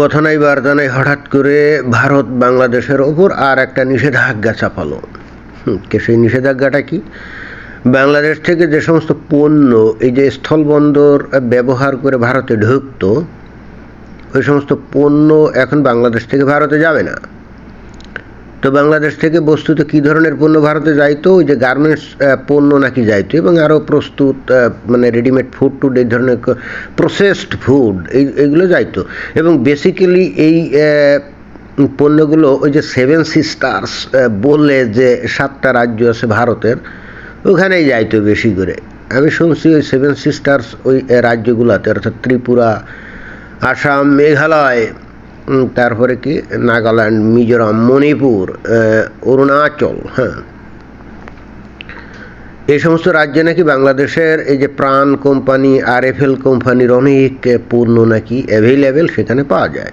কথা নাই বার্তা নাই হঠাৎ করে ভারত বাংলাদেশের ওপর আর একটা নিষেধাজ্ঞা চাপালো। সেই নিষেধাজ্ঞাটা কি? বাংলাদেশ থেকে যে সমস্ত পণ্য, এই যে স্থলবন্দর ব্যবহার করে ভারতে ঢুকতো, ওই সমস্ত পণ্য এখন বাংলাদেশ থেকে ভারতে যাবে না। তো বাংলাদেশ থেকে বস্তুত কী ধরনের পণ্য ভারতে যাইতো? ওই যে গার্মেন্টস পণ্য নাকি যাইতো? এবং আরও প্রস্তুত মানে রেডিমেড ফুড টুড, এই ধরনের প্রসেসড ফুড এই এইগুলো যাইতো। এবং বেসিক্যালি এই পণ্যগুলো ওই যে সেভেন সিস্টার্স বললে যে সাতটা রাজ্য আছে ভারতের, ওখানেই যাইতো বেশি করে। আমি শুনছি ওই সেভেন সিস্টার্স ওই রাজ্যগুলোতে, অর্থাৎ ত্রিপুরা, আসাম, মেঘালয় তারপরে কি? নাগাল্যান্ড, মিজোরাম, মণিপুর অরুণাচল হ্যাঁ। এই সমস্ত রাজ্যে নাকি বাংলাদেশের এই যে প্রাণ কোম্পানি আর এফ এল কোম্পানির অনেক পণ্য নাকি অ্যাভেলেবেল সেখানে পাওয়া যায়।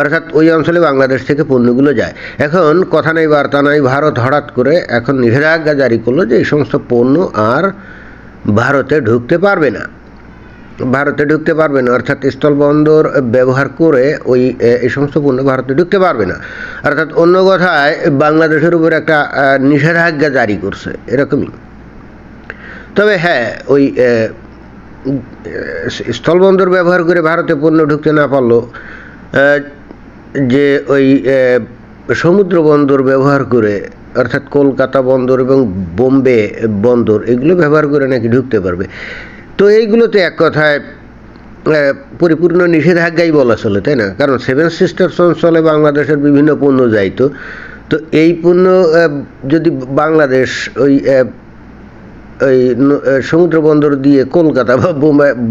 অর্থাৎ ওই অঞ্চলে বাংলাদেশ থেকে পণ্যগুলো যায়। এখন কথা নাই, বার্তা নাই, ভারত হঠাৎ করে এখন নিষেধাজ্ঞা জারি করল যে এই সমস্ত পণ্য আর ভারতে ঢুকতে পারবে না। ভারতে ঢুকতে পারবে না, অর্থাৎ স্থলবন্দর ব্যবহার করে ওই এই সমস্ত পণ্য ভারতে ঢুকতে পারবে না। অর্থাৎ অন্য কথায়, বাংলাদেশের উপর একটা নিষেধাজ্ঞা জারি করছে, এরকমই। তবে হ্যাঁ ওই স্থলবন্দর ব্যবহার করে ভারতে পণ্য ঢুকতে না পারল যে ওই সমুদ্র বন্দর ব্যবহার করে, অর্থাৎ কলকাতা বন্দর এবং বোম্বে বন্দর, এগুলো ব্যবহার করে নাকি ঢুকতে পারবে। তো এইগুলোতে এক কথায় পরিপূর্ণ নিষেধাজ্ঞাই বলা চলে, তাই না? কারণ সেভেন সিস্টার্স অঞ্চলে বাংলাদেশের বিভিন্ন পণ্য যাইতো। তো এই পণ্য যদি বাংলাদেশ ওই ওই সমুদ্র বন্দর দিয়ে কলকাতা বা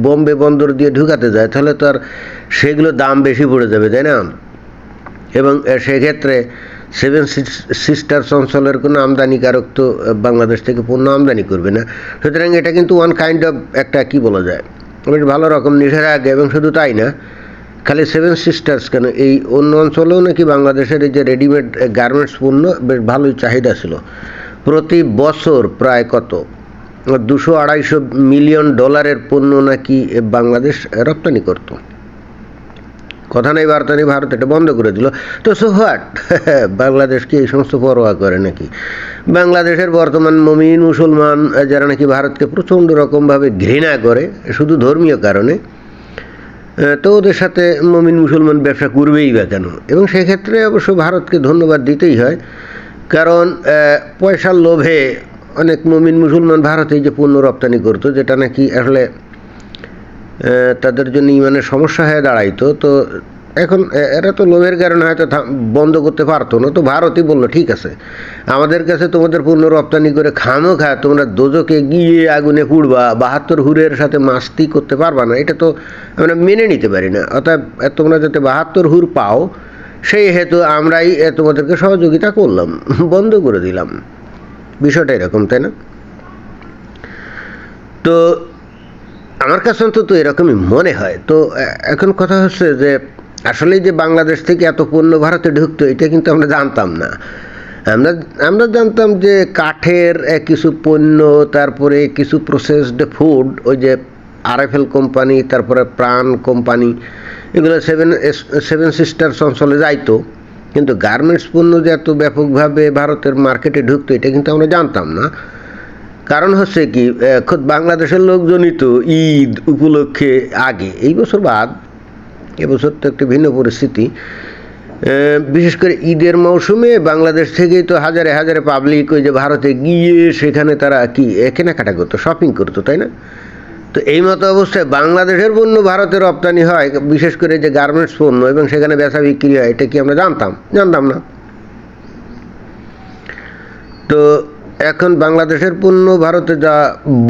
বোম্বে বন্দর দিয়ে ঢুকাতে যায়, তাহলে তো আর সেগুলো দাম বেশি পড়ে যাবে, তাই না? এবং সেক্ষেত্রে সেভেন সিস্টার্স অঞ্চলের কোনো আমদানিকারক তো বাংলাদেশ থেকে পণ্য আমদানি করবে না। সুতরাং এটা কিন্তু ওয়ান কাইন্ড অফ একটা, কি বলা যায়, বেশ ভালো রকম নিষেধাজ্ঞা এবং শুধু তাই না, খালি সেভেন সিস্টার্স কেন? এই অন্য অঞ্চলেও নাকি বাংলাদেশের এই যে রেডিমেড গার্মেন্টস পণ্য বেশ ভালোই চাহিদা ছিল। প্রতি বছর প্রায় কত? দুশো আড়াইশো মিলিয়ন ডলারের পণ্য নাকি বাংলাদেশ রপ্তানি করতো। কথা নেই, বার্তা নেই, ভারত এটা বন্ধ করে দিল। তো সো হোয়াট বাংলাদেশ কি এই সমস্ত পরোয়া করে নাকি? বাংলাদেশের বর্তমান মমিন মুসলমান যারা নাকি ভারতকে প্রচণ্ড রকমভাবে ঘৃণা করে, শুধু ধর্মীয় কারণে তো ওদের সাথে মমিন মুসলমান ব্যবসা করবেই বা কেন? এবং সেক্ষেত্রে অবশ্য ভারতকে ধন্যবাদ দিতেই হয়, কারণ পয়সার লোভে অনেক মমিন মুসলমান ভারতে যে পণ্য রপ্তানি করতো, যেটা নাকি আসলে তাদের জন্য ইমানের সমস্যা হয়ে দাঁড়াইতো। তো এখন এরা তো লোভের কারণে হয়তো বন্ধ করতে পারতো না। তো ভারতই বলল, ঠিক আছে, আমাদের কাছে তোমাদের পণ্য রপ্তানি করে খামো খা, তোমরা দোজকে গিয়ে আগুনে পুড়বা, বাহাত্তর হুরের সাথে মাস্তি করতে পারবা না। এটা তো আমরা মেনে নিতে পারি না। অর্থাৎ তোমরা যাতে বাহাত্তর হুর পাও, সেই হেতু আমরাই তোমাদেরকে সহযোগিতা করলাম, বন্ধ করে দিলাম। বিষয়টা এরকম, তাই না? তো আমার কাছে অন্তত এরকমই মনে হয়। তো এখন কথা হচ্ছে যে, আসলেই যে বাংলাদেশ থেকে এত পণ্য ভারতে ঢুকতো, এটা কিন্তু আমরা জানতাম না। আমরা আমরা জানতাম যে কাঠের কিছু পণ্য, তারপরে কিছু প্রসেসড ফুড ওই যে আরএফএল কোম্পানি, তারপরে প্রাণ কোম্পানি, এগুলো সেভেন সেভেন সিস্টার্স অঞ্চলে যাইতো। কিন্তু গার্মেন্টস পণ্য যে এত ব্যাপকভাবে ভারতের মার্কেটে ঢুকতো, এটা কিন্তু আমরা জানতাম না। কারণ হচ্ছে কি খোদ বাংলাদেশের লোকজনই তো ঈদ উপলক্ষে আগে। এই বছর বাদ এবছর তো একটু ভিন্ন পরিস্থিতি। বিশেষ করে ঈদের মৌসুমে বাংলাদেশ থেকেই তো হাজারে হাজারে পাবলিক ওই যে ভারতে গিয়ে সেখানে তারা কি কেনাকাটা করতো শপিং করতো, তাই না? তো এই মতো অবস্থায় বাংলাদেশের পণ্য ভারতে রপ্তানি হয়, বিশেষ করে যে গার্মেন্টস পণ্য, এবং সেখানে বেচা বিক্রি হয়, এটা কি আমরা জানতাম? জানতাম না। তো এখন বাংলাদেশের পণ্য ভারতে যা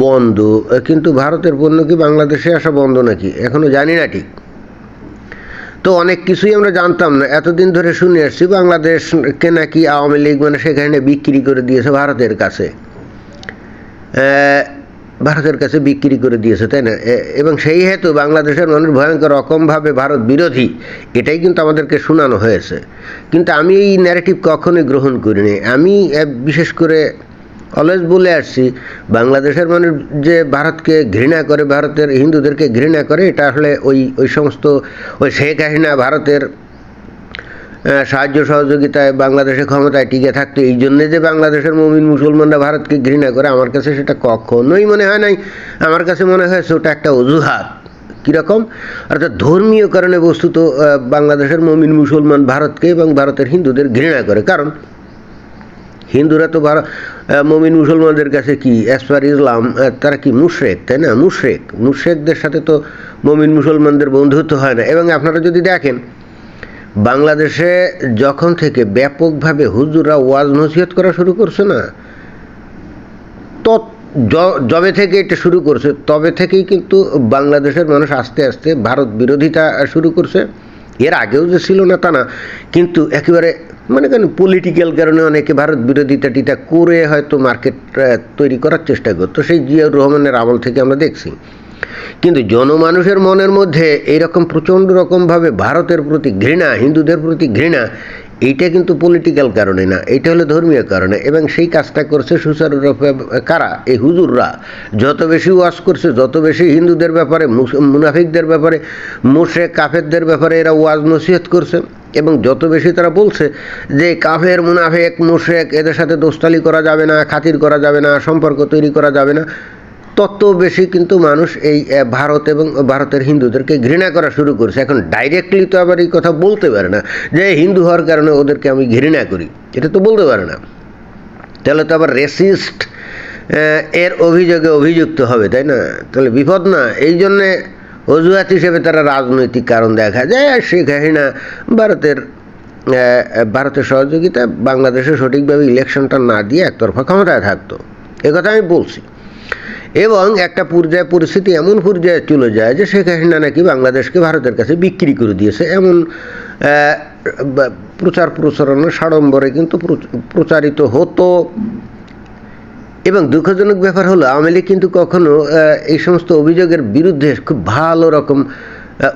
বন্ধ কিন্তু ভারতের পণ্য কি বাংলাদেশে আসা বন্ধ নাকি? এখনও জানি না ঠিক। তো অনেক কিছুই আমরা জানতাম না। এতদিন ধরে শুনে আসছি বাংলাদেশকে নাকি আওয়ামী লীগ মানে সেখানে বিক্রি করে দিয়েছে ভারতের কাছে। ভারতের কাছে বিক্রি করে দিয়েছে, তাই না? এবং সেই হেতু বাংলাদেশের মানুষ ভয়ঙ্কর রকমভাবে ভারত বিরোধী, এটাই কিন্তু আমাদেরকে শোনানো হয়েছে। কিন্তু আমি এই ন্যারেটিভ কখনোই গ্রহণ করিনি। আমি বিশেষ করে অলওয়েজ বলে আসছি, বাংলাদেশের মানুষ যে ভারতকে ঘৃণা করে, ভারতের হিন্দুদেরকে ঘৃণা করে, এটা আসলে ওই ওই সমস্ত, ওই শেখ হাসিনা ভারতের সাহায্য সহযোগিতায় বাংলাদেশে ক্ষমতায় টিকে থাকতো, এই জন্যে যে বাংলাদেশের মমিন মুসলমানরা ভারতকে ঘৃণা করে, আমার কাছে সেটা কখনোই মনে হয় নাই। আমার কাছে মনে হয়েছে ওটা একটা অজুহাত। কীরকম? অর্থাৎ ধর্মীয় কারণে বস্তুত বাংলাদেশের মমিন মুসলমান ভারতকে এবং ভারতের হিন্দুদের ঘৃণা করে। কারণ হিন্দুরা তো ভারত মমিন মুসলমানদের কাছে কি অ্যাজ পার ইসলাম তারা কি মুশরেক, তাই না? মুশরেক। মুশরেকদের সাথে তো মমিন মুসলমানদের বন্ধুত্ব হয় না। এবং আপনারা যদি দেখেন, বাংলাদেশে যখন থেকে ব্যাপকভাবে হুজুরা ওয়াজ নসিহত করা শুরু করছে না, তো য- যবে থেকে এটা শুরু করছে, তবে থেকেই কিন্তু বাংলাদেশের মানুষ আস্তে আস্তে ভারত বিরোধিতা শুরু করছে। এর আগেও যে ছিল না তা না, কিন্তু একেবারে মানে কেন পলিটিক্যাল কারণে অনেকে ভারত বিরোধিতা টিটা করে হয়তো মার্কেট তৈরি করার চেষ্টা করতো। সেই জিয়াউর রহমানের আমল থেকে আমরা দেখছি। কিন্তু জনমানুষের মনের মধ্যে এইরকম প্রচণ্ড রকমভাবে ভারতের প্রতি ঘৃণা, হিন্দুদের প্রতি ঘৃণা এইটা কিন্তু পলিটিক্যাল কারণে না এটা হলো ধর্মীয় কারণে। এবং সেই কাজটা করছে সুচারুরূপে কারা? এই হুজুররা। যত বেশি ওয়াজ করছে, যত বেশি হিন্দুদের ব্যাপারে মুনাফিকদের ব্যাপারে, মুশরেক, কাফেরদের ব্যাপারে এরা ওয়াজ নসিহত করছে। এবং যত বেশি তারা বলছে যে কাফের, মুনাফেক, মুশরেক, এদের সাথে দোস্তালি করা যাবে না, খাতির করা যাবে না, সম্পর্ক তৈরি করা যাবে না। তত বেশি কিন্তু মানুষ এই ভারত এবং ভারতের হিন্দুদেরকে ঘৃণা করা শুরু করছে। এখন ডাইরেক্টলি তো আবার এই কথা বলতে পারে না যে হিন্দু হওয়ার কারণে ওদেরকে আমি ঘৃণা করি। এটা তো বলতে পারে না। তাহলে তো আবার রেসিস্ট এর অভিযোগে অভিযুক্ত হবে, তাই না? তাহলে বিপদ না। এই জন্যে অজুহাত হিসেবে তারা রাজনৈতিক কারণ দেখা যায় আর শেখ হাসিনা ভারতের ভারতের সহযোগিতা বাংলাদেশে সঠিকভাবে ইলেকশনটা না দিয়ে একতরফা ক্ষমতায় থাকতো। এ কথা আমি বলছি। এবং একটা পর্যায়ে পরিস্থিতি এমন পর্যায়ে চলে যায় যে শেখ হাসিনা নাকি বাংলাদেশকে ভারতের কাছে বিক্রি করে দিয়েছে। এমন প্রচার প্রচারণা সাড়ম্বরে কিন্তু প্রচ- প্রচারিত হতো। এবং দুঃখজনক ব্যাপার হলো, আওয়ামী লীগ কিন্তু কখনো এই সমস্ত অভিযোগের বিরুদ্ধে খুব ভালো রকম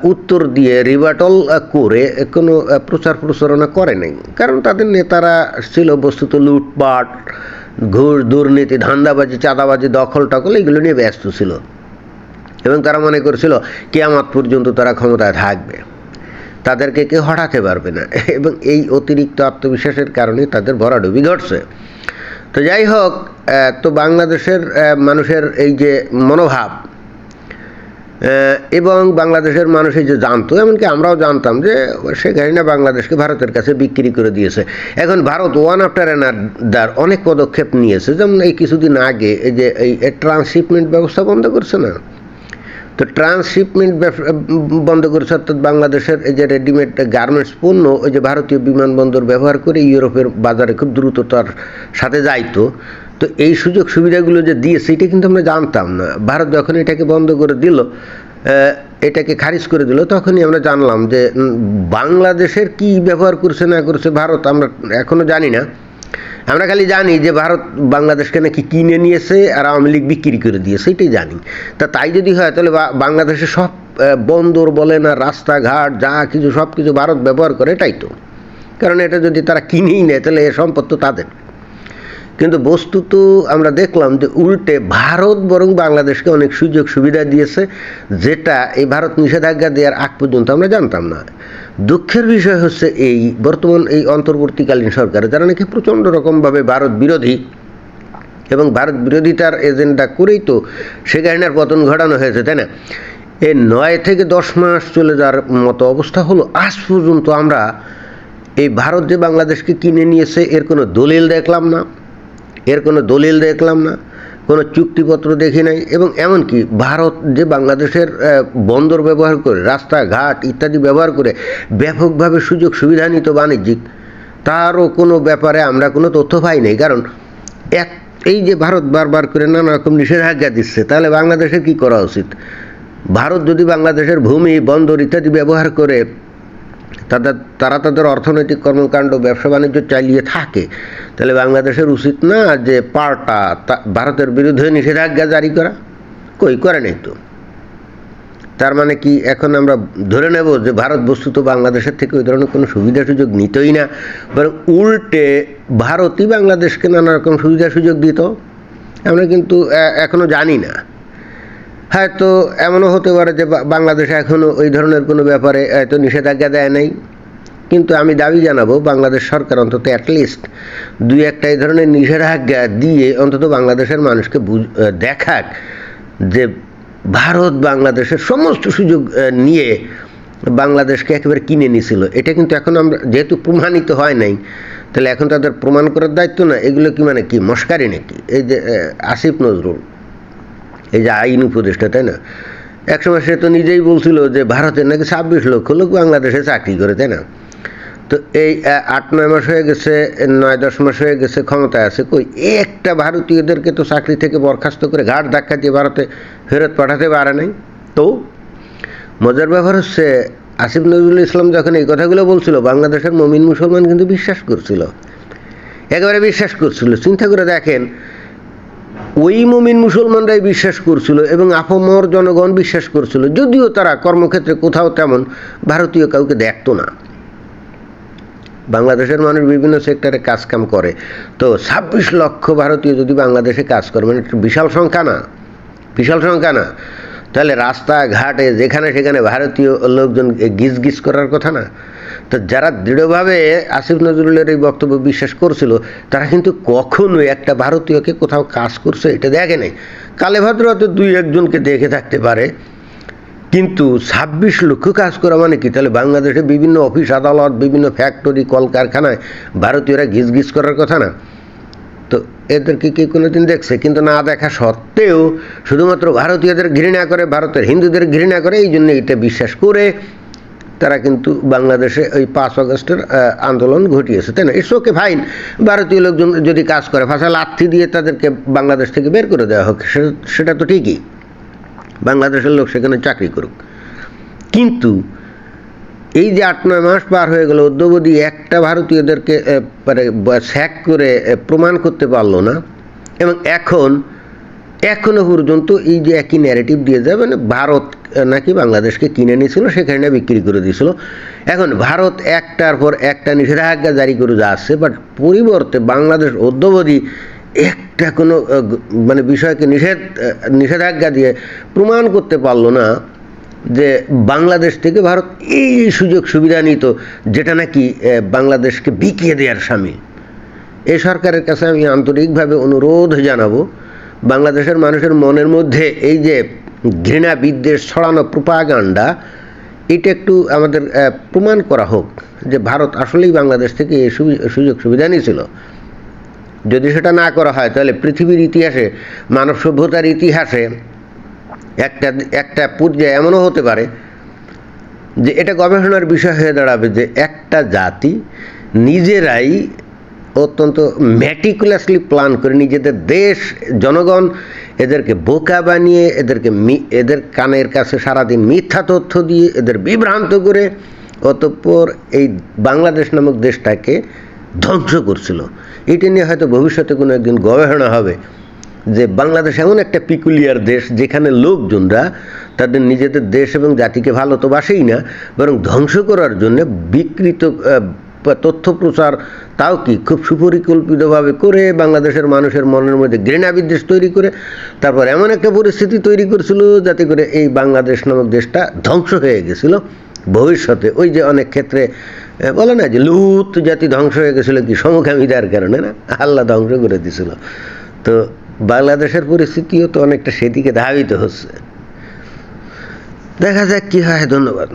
উত্তর দিয়ে রিবাটল করে কোনো প্রচার প্রচারণা করে নাই। কারণ তাদের নেতারা ছিল বস্তুত লুটপাট ঘুষ দুর্নীতি, ধান্দাবাজি, চাঁদাবাজি দখল টকল এগুলো নিয়ে ব্যস্ত ছিল। এবং তারা মনে করছিল, কেয়ামাত পর্যন্ত তারা ক্ষমতায় থাকবে। তাদেরকে কেউ হঠাতে পারবে না। এবং এই অতিরিক্ত আত্মবিশ্বাসের কারণে তাদের ভরাডুবি ঘটছে। তো যাই হোক তো বাংলাদেশের মানুষের এই যে মনোভাব এবং বাংলাদেশের মানুষ এই যে জানতো, এমনকি আমরাও জানতাম যে শেখ হাসিনা বাংলাদেশকে ভারতের কাছে বিক্রি করে দিয়েছে। এখন ভারত ওয়ান আফটার অ্যানাদার অনেক পদক্ষেপ নিয়েছে। যেমন এই কিছুদিন আগে এই যে এই ট্রান্সশিপমেন্ট ব্যবস্থা বন্ধ করছে না? তো ট্রান্সশিপমেন্ট বন্ধ করেছে, অর্থাৎ বাংলাদেশের এই যে রেডিমেড গার্মেন্টস পণ্য, ওই যে ভারতীয় বিমানবন্দর ব্যবহার করে ইউরোপের বাজারে খুব দ্রুততার সাথে যাইতো। তো এই সুযোগ সুবিধাগুলো যে দিয়েছে, এটা কিন্তু আমরা জানতাম না। ভারত যখন এটাকে বন্ধ করে দিল এটাকে খারিজ করে দিল, তখনই আমরা জানলাম যে বাংলাদেশের কি ব্যবহার করছে, না করছে ভারত, আমরা এখনও জানি না। আমরা খালি জানি যে ভারত বাংলাদেশকে নাকি কিনে নিয়েছে আর আওয়ামী লীগ বিক্রি করে দিয়েছে, এটাই জানি। তা তাই যদি হয়, তাহলে বাংলাদেশে সব বন্দর বলেন আর রাস্তাঘাট, যা কিছু সব কিছু ভারত ব্যবহার করে, এটাই তো। কারণ এটা যদি তারা কিনেই নেয়, তাহলে এ সম্পদ তো তাদের। কিন্তু বস্তুত আমরা দেখলাম যে উল্টে ভারত বরং বাংলাদেশকে অনেক সুযোগ সুবিধা দিয়েছে, যেটা এই ভারত নিষেধাজ্ঞা দেওয়ার আগ পর্যন্ত আমরা জানতাম না। দুঃখের বিষয় হচ্ছে এই, বর্তমান এই অন্তর্বর্তীকালীন সরকার, যারা নাকি প্রচণ্ড রকমভাবে ভারত বিরোধী এবং ভারত বিরোধিতার এজেন্ডা করেই তো শেখ হাসিনার পতন ঘটানো হয়েছে, তাই না? এই নয় থেকে দশ মাস চলে যাওয়ার মতো অবস্থা হলো, আজ পর্যন্ত আমরা এই ভারত যে বাংলাদেশকে কিনে নিয়েছে, এর কোনো দলিল দেখলাম না। এর কোনো দলিল দেখলাম না, কোনো চুক্তিপত্র দেখি নাই এবং এমনকি ভারত যে বাংলাদেশের বন্দর ব্যবহার করে, রাস্তাঘাট ইত্যাদি ব্যবহার করে ব্যাপকভাবে সুযোগ সুবিধা নিত বাণিজ্যিক, তারও কোনো ব্যাপারে আমরা কোনো তথ্য পাই নাই। কারণ এক, এই যে ভারত বারবার করে নানা রকম নিষেধাজ্ঞা দিচ্ছে, তাহলে বাংলাদেশের কি করা উচিত? ভারত যদি বাংলাদেশের ভূমি, বন্দর ইত্যাদি ব্যবহার করে তাদের, তারা তাদের অর্থনৈতিক কর্মকাণ্ড, ব্যবসা বাণিজ্য চালিয়ে থাকে। তাহলে বাংলাদেশের উচিত না যে পাল্টা ভারতের বিরুদ্ধে নিষেধাজ্ঞা জারি করা? কই, করে নেই তো। তার মানে কি, এখন আমরা ধরে নেব যে ভারত বস্তুত বাংলাদেশের থেকে ওই ধরনের কোনো সুবিধা সুযোগ নিতই না, বরং উল্টে ভারতই বাংলাদেশকে নানা রকম সুবিধা সুযোগ দিত? আমরা কিন্তু, এ- এখনও জানি না। হয়তো এমনও হতে পারে যে বাংলাদেশে এখনও ওই ধরনের কোনো ব্যাপারে হয়তো নিষেধাজ্ঞা দেয় নাই। কিন্তু আমি দাবি জানাব, বাংলাদেশ সরকার অন্তত অ্যাটলিস্ট দুই একটা এই ধরনের নিষেধাজ্ঞা দিয়ে অন্তত বাংলাদেশের মানুষকে বুঝ- দেখাক যে ভারত বাংলাদেশের সমস্ত সুযোগ নিয়ে বাংলাদেশকে একেবারে কিনে নিছিল। এটা কিন্তু এখন আমরা, যেহেতু প্রমাণিত হয় নাই, তাহলে এখন তাদের প্রমাণ করার দায়িত্ব না। এগুলো কি মানে কি, মস্কারি নাকি? এই যে আসিফ নজরুল। এই যে আইন উপদেষ্টা, তাই না? একসময় সে তো নিজেই বলছিল যে ভারতের নাকি ছাব্বিশ লক্ষ লোক বাংলাদেশে চাকরি করে, তাই না? তো এই আট, নয় মাস হয়ে গেছে, নয়, দশ মাস হয়ে গেছে, ক্ষমতায় আছে কই? একটা ভারতীয়দেরকে তো চাকরি থেকে বরখাস্ত করে ঘাট ধাক্কা দিয়ে ভারতে ফেরত পাঠাতে পারে নাই। তো মজার ব্যাপার হচ্ছে, আসিফ নজরুল ইসলাম যখন এই কথাগুলো বলছিল, বাংলাদেশের মমিন মুসলমান কিন্তু বিশ্বাস করছিল। একেবারে বিশ্বাস করছিল। চিন্তা করে দেখেন ওই মমিন মুসলমানরাই বিশ্বাস করছিল এবং আপামর জনগণ বিশ্বাস করছিল। যদিও তারা কর্মক্ষেত্রে কোথাও তেমন ভারতীয় কাউকে দেখতো না। বাংলাদেশের মানুষ বিভিন্ন সেক্টরে কাজকাম করে। তো ছাব্বিশ লক্ষ ভারতীয় যদি বাংলাদেশে কাজ করে মানে বিশাল সংখ্যা না? বিশাল সংখ্যা না? তাহলে রাস্তাঘাটে যেখানে সেখানে ভারতীয় লোকজন গিজ গিজ করার কথা না? তো যারা দৃঢ়ভাবে আসিফ নজরুলের এই বক্তব্য বিশ্বাস করছিল, তারা কিন্তু কখনোই একটা ভারতীয়কে কোথাও কাজ করছে এটা দেখে নাই। কালে ভদ্র হয়তো দুই একজনকে দেখে থাকতে পারে, কিন্তু ছাব্বিশ লক্ষ কাজ করা মানে কি? তাহলে বাংলাদেশে বিভিন্ন অফিস, আদালত, বিভিন্ন ফ্যাক্টরি, কলকারখানায় ভারতীয়রা ঘিস করার কথা না। তো এদেরকে কি কোনোদিন দেখছে? কিন্তু না দেখা সত্ত্বেও শুধুমাত্র ভারতীয়দের ঘৃণা করে, ভারতের হিন্দুদের ঘৃণা করে, এই জন্য এটা বিশ্বাস করে তারা কিন্তু বাংলাদেশে ওই পাঁচ আগস্টের আন্দোলন ঘটিয়েছে, তাই না? ইটস ওকে ফাইন ভারতীয় লোকজন যদি কাজ করে, ফাঁসা লাথি দিয়ে তাদেরকে বাংলাদেশ থেকে বের করে দেওয়া হোক সেটা তো ঠিকই। বাংলাদেশের লোক সেখানে চাকরি করুক। কিন্তু এই যে আট, নয় মাস পার হয়ে গেল, অদ্যবধি একটা ভারতীয়দেরকে মানে স্যাক করে প্রমাণ করতে পারল না। এবং এখন এখনও পর্যন্ত এই যে একই ন্যারেটিভ দিয়ে যায় মানে ভারত নাকি বাংলাদেশকে কিনে নিয়েছিল, সেখানে বিক্রি করে দিয়েছিল। এখন ভারত একটার পর একটা নিষেধাজ্ঞা জারি করে যাচ্ছে বাট পরিবর্তে বাংলাদেশ অদ্যবধি একটা কোনো মানে বিষয়কে নিষেধ নিষেধাজ্ঞা দিয়ে প্রমাণ করতে পারল না যে বাংলাদেশ থেকে ভারত এই সুযোগ সুবিধা নিত যেটা নাকি বাংলাদেশকে বিকিয়ে দেওয়ার সামিল। এই সরকারের কাছে আমি আন্তরিকভাবে অনুরোধ জানাব বাংলাদেশের মানুষের মনের মধ্যে এই যে ঘৃণা বিদ্বেষ ছড়ানো প্রোপাগান্ডা এটা একটু আমাদের প্রমাণ করা হোক যে ভারত আসলেই বাংলাদেশ থেকে এই সুযোগ সুবিধা নিয়েছিল। যদি সেটা না করা হয়, তাহলে পৃথিবীর ইতিহাসে, মানব সভ্যতার ইতিহাসে একটা একটা পর্যায়ে এমনও হতে পারে যে এটা গবেষণার বিষয় হয়ে দাঁড়াবে যে একটা জাতি নিজেরাই অত্যন্ত ম্যাটিকুলাসলি প্ল্যান করে নিজেদের দেশ, জনগণ, এদেরকে বোকা বানিয়ে, এদেরকে এদের কানের কাছে সারাদিন মিথ্যা তথ্য দিয়ে এদের বিভ্রান্ত করে, অতঃপর এই বাংলাদেশ নামক দেশটাকে ধ্বংস করছিল। এটা নিয়ে হয়তো ভবিষ্যতে কোনো একদিন গবেষণা হবে যে বাংলাদেশ এমন একটা পিকুলিয়ার দেশ যেখানে লোকজনরা তাদের নিজেদের দেশ এবং জাতিকে ভালো তো বাসেই না, বরং ধ্বংস করার জন্য বিকৃত তথ্য প্রচার, তাও কি খুব সুপরিকল্পিতভাবে করে বাংলাদেশের মানুষের মনের মধ্যে ঘৃণা বিদ্বেষ তৈরি করে? তারপর এমন একটা পরিস্থিতি তৈরি করেছিল যাতে করে এই বাংলাদেশ নামক দেশটা ধ্বংস হয়ে গেছিল। ভবিষ্যতে ওই যে অনেক ক্ষেত্রে বলে না যে লুত জাতি ধ্বংস হয়ে গেছিল কি সমকামিতার কারণে না? আল্লাহ ধ্বংস করে দিছিল। তো বাংলাদেশের পরিস্থিতিও তো অনেকটা সেদিকে ধাবিত হচ্ছে। দেখা যাক কি হয়, ধন্যবাদ।